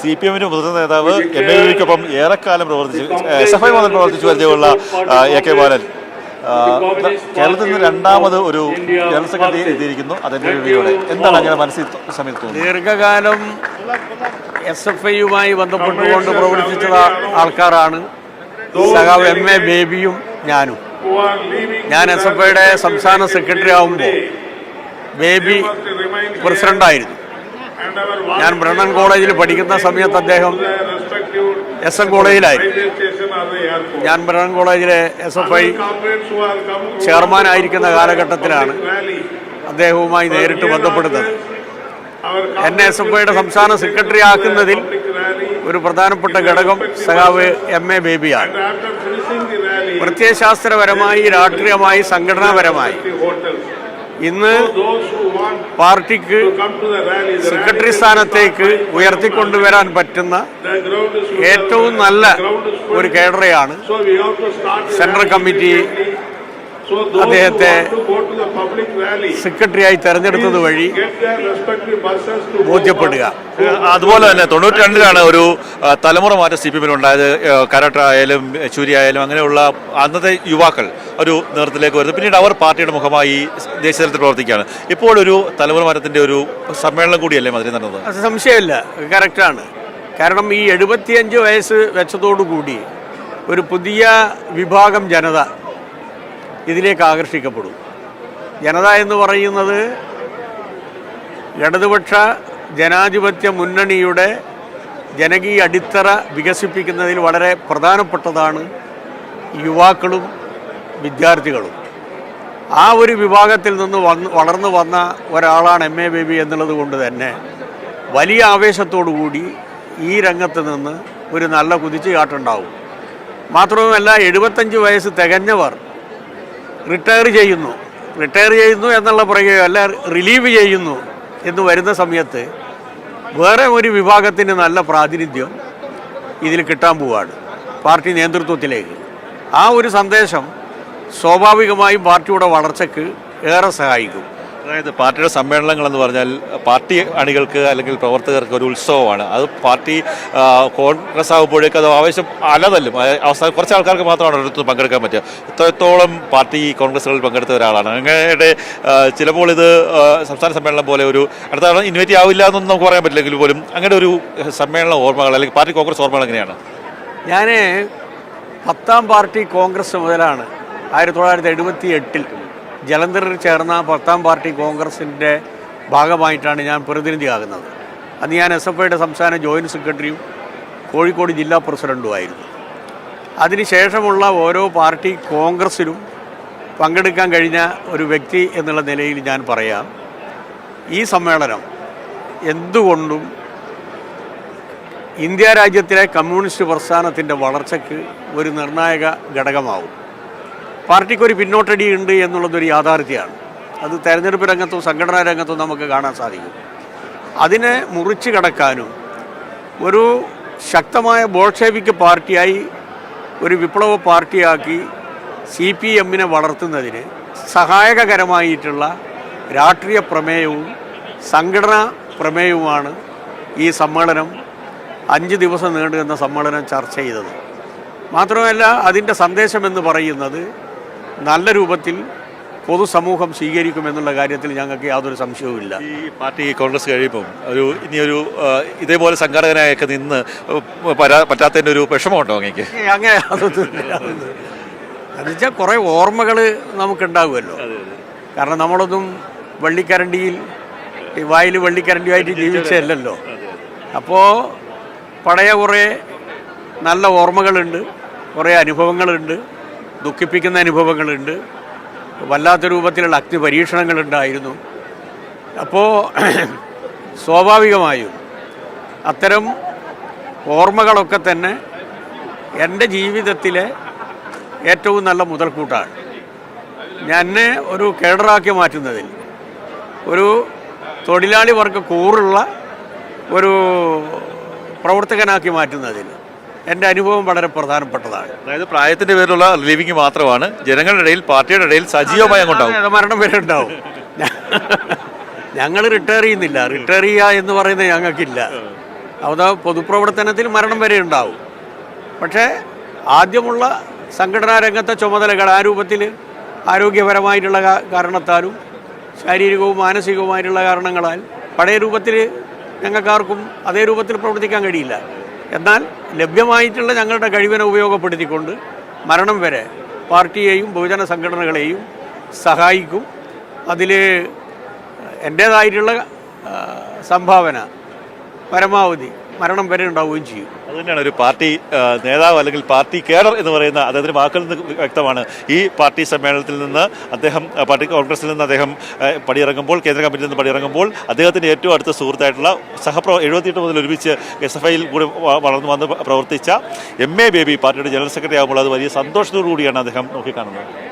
C P എമ്മിന്റെ മുതിർന്ന നേതാവ് എം എ വിക്കൊപ്പം ഏറെക്കാലം പ്രവർത്തിച്ചു. എസ് എഫ് ഐ മുതൽ പ്രവർത്തിച്ചു പരിചയമുള്ള എ കെ ബാലൻ. കേരളത്തിൽ നിന്ന് രണ്ടാമത് ഒരു ജനറൽ സെക്രട്ടറി എത്തിയിരിക്കുന്നു. അതിന്റെ വിവരയോടെ എന്താണ് അങ്ങനെ മനസ്സിൽ സമയത്ത് ദീർഘകാലം എസ് എഫ് ഐയുമായി ബന്ധപ്പെട്ടുകൊണ്ട് പ്രവർത്തിച്ച ആൾക്കാരാണ്. സഖാവ് എം എ ബേബിയും ഞാനും. ഞാൻ എസ് എഫ് ഐയുടെ സംസ്ഥാന സെക്രട്ടറി ആവുമ്പോൾ ബേബി പ്രസിഡന്റായിരുന്നു. ഞാൻ ബ്രണ്ണൻ കോളേജിൽ പഠിക്കുന്ന സമയത്ത് അദ്ദേഹം എസ് എൻ കോളേജിലായി. ഞാൻ ബ്രണ്ണൻ കോളേജിലെ എസ് എഫ് ഐ ചെയർമാനായിരിക്കുന്ന കാലഘട്ടത്തിലാണ് അദ്ദേഹവുമായി നേരിട്ട് ബന്ധപ്പെടുന്നത്. എന്നെ എസ് എഫ് ഐയുടെ സംസ്ഥാന സെക്രട്ടറി ആക്കുന്നതിൽ ഒരു പ്രധാനപ്പെട്ട ഘടകം സഖാവ് എം എ ബേബിയാണ്. പ്രത്യയശാസ്ത്രപരമായി രാഷ്ട്രീയമായി സംഘടനാപരമായി ഇന്ന് പാർട്ടിക്ക് സെക്രട്ടറി സ്ഥാനത്തേക്ക് ഉയർത്തിക്കൊണ്ടുവരാൻ പറ്റുന്ന ഏറ്റവും നല്ല ഒരു കേഡറയാണ് സെൻട്രൽ കമ്മിറ്റി അദ്ദേഹത്തെ സെക്രട്ടറിയായി തെരഞ്ഞെടുത്തത് വഴി ബോധ്യപ്പെടുക. അതുപോലെ തന്നെ തൊണ്ണൂറ്റി രണ്ടിലാണ് ഒരു തലമുറ മാറ്റം സി പി എമ്മിൽ ഉണ്ടായത് കരാട്ട ആയാലും ചൂരി ആയാലും അങ്ങനെയുള്ള അന്നത്തെ യുവാക്കൾ ഒരു നേതൃത്വത്തിലേക്ക് വരുന്നത്. പിന്നീട് അവർ പാർട്ടിയുടെ മുഖമായി ദേശീയ തലത്തിൽ പ്രവർത്തിക്കുകയാണ്. ഇപ്പോൾ ഒരു തലമുറ മാറ്റത്തിന്റെ ഒരു സമ്മേളനം കൂടിയല്ലേ മന്ത്രി നടന്നത്? അത് സംശയമില്ല. കറക്റ്റാണ് കാരണം ഈ എഴുപത്തിയഞ്ച് വയസ്സ് വെച്ചതോടുകൂടി ഒരു പുതിയ വിഭാഗം ജനത ഇതിലേക്ക് ആകർഷിക്കപ്പെടും. ജനത എന്ന് പറയുന്നത് ഇടതുപക്ഷ ജനാധിപത്യ മുന്നണിയുടെ ജനകീയ അടിത്തറ വികസിപ്പിക്കുന്നതിൽ വളരെ പ്രധാനപ്പെട്ടതാണ് യുവാക്കളും വിദ്യാർത്ഥികളും. ആ ഒരു വിഭാഗത്തിൽ നിന്ന് വന്ന് വളർന്നു വന്ന ഒരാളാണ് എം എ ബേബി എന്നുള്ളത് കൊണ്ട് തന്നെ വലിയ ആവേശത്തോടു കൂടി ഈ രംഗത്ത് നിന്ന് ഒരു നല്ല കുതിച്ചുചാട്ടുണ്ടാവും മാത്രവുമല്ല എഴുപത്തഞ്ച് വയസ്സ് തികഞ്ഞവർ റിട്ടയർ ചെയ്യുന്നു. റിട്ടയർ ചെയ്യുന്നു എന്നുള്ള പറയുകയോ അല്ല റിലീവ് ചെയ്യുന്നു എന്ന് വരുന്ന സമയത്ത് വേറെ ഒരു വിഭാഗത്തിന് നല്ല പ്രാതിനിധ്യം ഇതിൽ കിട്ടാൻ പോവാണ് പാർട്ടി നേതൃത്വത്തിലേക്ക്. ആ ഒരു സന്ദേശം സ്വാഭാവികമായും പാർട്ടിയുടെ വളർച്ചയ്ക്ക് ഏറെ സഹായിക്കും. അതായത് പാർട്ടിയുടെ സമ്മേളനങ്ങൾ എന്ന് പറഞ്ഞാൽ പാർട്ടി അണികൾക്ക് അല്ലെങ്കിൽ പ്രവർത്തകർക്ക് ഒരു ഉത്സവമാണ്. അത് പാർട്ടി കോൺഗ്രസ് ആകുമ്പോഴേക്ക് അത് ആവശ്യം അലതല്ലും. അവസാനം കുറച്ച് ആൾക്കാർക്ക് മാത്രമാണ് അടുത്ത് പങ്കെടുക്കാൻ പറ്റുക. ഇത്രത്തോളം പാർട്ടി കോൺഗ്രസ്സുകളിൽ പങ്കെടുത്ത ഒരാളാണ്. അങ്ങയുടെ ചിലപ്പോൾ ഇത് സംസ്ഥാന സമ്മേളനം പോലെ ഒരു അടുത്ത തവണ ഇൻവൈറ്റ് ആവില്ല എന്നൊന്നും നമുക്ക് പറയാൻ പറ്റില്ലെങ്കിൽ പോലും അങ്ങനെ ഒരു സമ്മേളന ഓർമ്മകൾ അല്ലെങ്കിൽ പാർട്ടി കോൺഗ്രസ് ഓർമ്മകൾ എങ്ങനെയാണ്? ഞാൻ പത്താം പാർട്ടി കോൺഗ്രസ് മുതലാണ് ആയിരത്തി തൊള്ളായിരത്തി എഴുപത്തി എട്ടിൽ ജലന്ധറിൽ ചേർന്ന പത്താം പാർട്ടി കോൺഗ്രസിന്റെ ഭാഗമായിട്ടാണ് ഞാൻ പ്രതിനിധിയാകുന്നത്. അന്ന് ഞാൻ എസ് എഫ് ഐയുടെ സംസ്ഥാന ജോയിന്റ് സെക്രട്ടറിയും കോഴിക്കോട് ജില്ലാ പ്രസിഡന്റുമായിരുന്നു അതിനുശേഷമുള്ള ഓരോ പാർട്ടി കോൺഗ്രസ്സിലും പങ്കെടുക്കാൻ കഴിഞ്ഞ ഒരു വ്യക്തി എന്നുള്ള നിലയിൽ ഞാൻ പറയാം. ഈ സമ്മേളനം എന്തുകൊണ്ടും ഇന്ത്യ രാജ്യത്തിലെ കമ്മ്യൂണിസ്റ്റ് പ്രസ്ഥാനത്തിന്റെ വളർച്ചയ്ക്ക് ഒരു നിർണായക ഘടകമാവും. പാർട്ടിക്കൊരു പിന്നോട്ടടി ഉണ്ട് എന്നുള്ളതൊരു യാഥാർത്ഥ്യമാണ്. അത് തെരഞ്ഞെടുപ്പ് രംഗത്തും സംഘടനാ രംഗത്തും നമുക്ക് കാണാൻ സാധിക്കും. അതിനെ മുറിച്ച് കടക്കാനും ഒരു ശക്തമായ ബോൾഷേവിക് പാർട്ടിയായി ഒരു വിപ്ലവ പാർട്ടിയാക്കി സി പി എമ്മിനെ വളർത്തുന്നതിന് സഹായകരമായിട്ടുള്ള രാഷ്ട്രീയ പ്രമേയവും സംഘടനാ പ്രമേയവുമാണ് ഈ സമ്മേളനം അഞ്ച് ദിവസം നീണ്ടുവന്ന സമ്മേളനം ചർച്ച ചെയ്തത്. മാത്രമല്ല അതിന്റെ സന്ദേശമെന്ന് പറയുന്നത് നല്ല രൂപത്തിൽ പൊതുസമൂഹം സ്വീകരിക്കുമെന്നുള്ള കാര്യത്തിൽ ഞങ്ങൾക്ക് യാതൊരു സംശയവുമില്ല. ഈ പാർട്ടി കോൺഗ്രസ് കഴിയുമ്പം ഒരു ഇനിയൊരു ഇതേപോലെ സംഘാടകനായൊക്കെ നിന്ന് പരാ പറ്റാത്തതിന്റെ ഒരു വിഷമമുണ്ടോ അങ്ങേക്ക്? അങ്ങനെ എന്നുവെച്ചാൽ കുറേ ഓർമ്മകൾ നമുക്കുണ്ടാകുമല്ലോ കാരണം നമ്മളൊന്നും വള്ളിക്കരണ്ടിയിൽ വായിൽ വള്ളിക്കരണ്ടിയുമായിട്ട് ജീവിച്ചതല്ലല്ലോ. അപ്പോൾ പഴയ കുറേ നല്ല ഓർമ്മകളുണ്ട് കുറേ അനുഭവങ്ങളുണ്ട്. ദുഃഖിപ്പിക്കുന്ന അനുഭവങ്ങളുണ്ട്. വല്ലാത്ത രൂപത്തിലുള്ള അഗ്നി പരീക്ഷണങ്ങളുണ്ടായിരുന്നു അപ്പോൾ സ്വാഭാവികമായും അത്തരം ഓർമ്മകളൊക്കെ തന്നെ എന്റെ ജീവിതത്തിലെ ഏറ്റവും നല്ല മുതൽക്കൂട്ടാണ്. ഞാൻ ഒരു കേഡറാക്കി മാറ്റുന്നതിൽ ഒരു തൊഴിലാളി വർഗ കൂറുള്ള ഒരു പ്രവർത്തകനാക്കി മാറ്റുന്നതിൽ എന്റെ അനുഭവം വളരെ പ്രധാനപ്പെട്ടതാണ്. അതായത് പ്രായത്തിന്റെ പേരിലുള്ള റിലീവിംഗ് മാത്രമാണ്. ജനങ്ങളുടെ ഇടയിൽ പാർട്ടിയുടെ ഇടയിൽ സജീവമായി അങ്ങോട്ടാവും മരണം വരെ ഉണ്ടാവും. ഞങ്ങൾ റിട്ടയർ ചെയ്യുന്നില്ല. റിട്ടയർ ചെയ്യുക എന്ന് പറയുന്നത് ഞങ്ങൾക്കില്ല. അത് പൊതുപ്രവർത്തനത്തിൽ മരണം വരെ ഉണ്ടാവും. പക്ഷേ ആദ്യമുള്ള സംഘടനാ രംഗത്തെ ചുമതലകൾ ആ രൂപത്തിൽ ആരോഗ്യപരമായിട്ടുള്ള കാരണത്താലും ശാരീരികവും മാനസികവുമായിട്ടുള്ള കാരണങ്ങളാൽ പഴയ രൂപത്തിൽ ഞങ്ങൾക്കാർക്കും അതേ രൂപത്തിൽ പ്രവർത്തിക്കാൻ കഴിയില്ല. എന്നാൽ ലഭ്യമായിട്ടുള്ള ഞങ്ങളുടെ കഴിവിനെ ഉപയോഗപ്പെടുത്തിക്കൊണ്ട് മരണം വരെ പാർട്ടിയെയും ബഹുജന സംഘടനകളെയും സഹായിക്കും. അതിൽ എന്റേതായിട്ടുള്ള സംഭാവന പരമാവധി മരണം വരെ ഉണ്ടാവുകയും ചെയ്യും. അത് തന്നെയാണ് ഒരു പാർട്ടി നേതാവ് അല്ലെങ്കിൽ പാർട്ടി കേഡർ എന്ന് പറയുന്ന അദ്ദേഹത്തിന്റെ വാക്കിൽ നിന്ന് വ്യക്തമാണ്. ഈ പാർട്ടി സമ്മേളനത്തിൽ നിന്ന് അദ്ദേഹം പാർട്ടി കോൺഗ്രസിൽ നിന്ന് അദ്ദേഹം പടിയിറങ്ങുമ്പോൾ കേന്ദ്ര കമ്മിറ്റിയിൽ നിന്ന് പടിയിറങ്ങുമ്പോൾ അദ്ദേഹത്തിന്റെ ഏറ്റവും അടുത്ത സുഹൃത്തായിട്ടുള്ള സഹപ്രവ എഴുപത്തിയെട്ട് മുതൽ ഒരുമിച്ച് എസ് എഫ് ഐയിൽ കൂടി വളർന്നു വന്ന് പ്രവർത്തിച്ച എം എ ബേബി പാർട്ടിയുടെ ജനറൽ സെക്രട്ടറി ആകുമ്പോൾ അത് വലിയ സന്തോഷത്തോടു കൂടിയാണ് അദ്ദേഹം നോക്കിക്കാണുന്നത്.